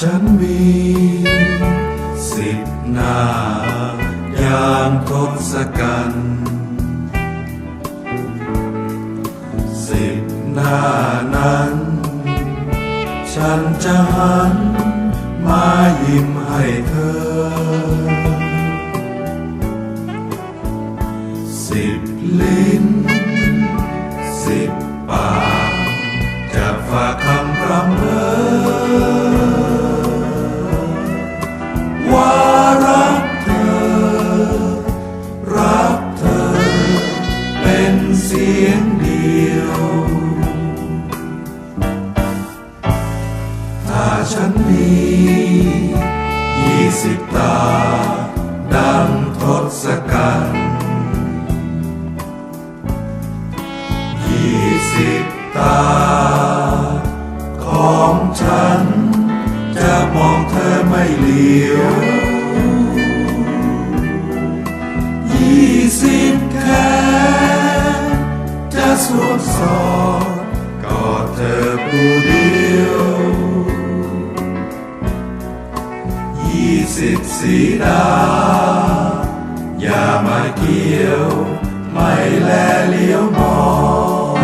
ฉันมีสิบหน้ายามทศกัณฐ์สิบหน้านั้น ฉันจะหันมายิ้มให้เธอ สิบลิ้น สิบปากจะฝากคำรำเพ้อ ฉันมียี่สิบตา ดังทศกัณฐ์ยี่สิบตา ของฉัน จะมองเธอไม่เลี้ยวยี่สิบแค่จะสวมสอดกอดเธอผู้เดียว ยี่สิบสีดา อย่ามาเกี่ยว ไม่แลเลี้ยวมอง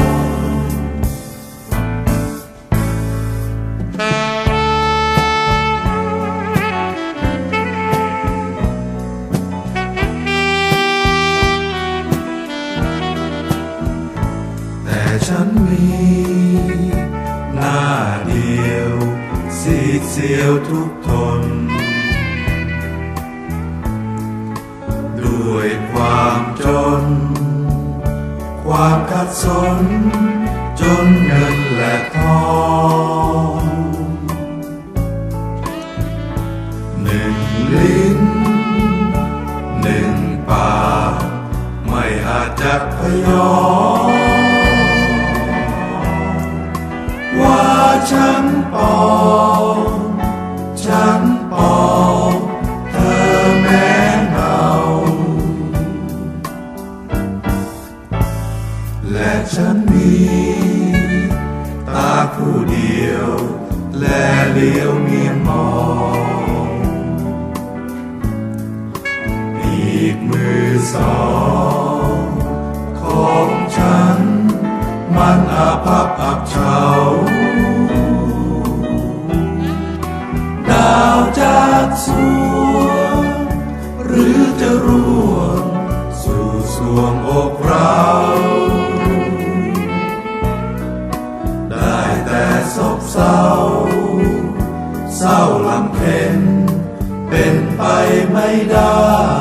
แต่ฉันมีหน้าเดียว สีเสียวทุกทน ด้วยความจน ความขัดสน จนเงินและทองหนึ่งลิ้นหนึ่งปากไม่อาจจะพยอมว่าฉัน ฉันมีตาผู้เดียว แลเลี้ยวเมียมองอีกมือสองของฉัน มันอาภัพอับเฉาดาวจากส ศกเศร้า เศร้าลำเค็นเป็นไปไม่ได้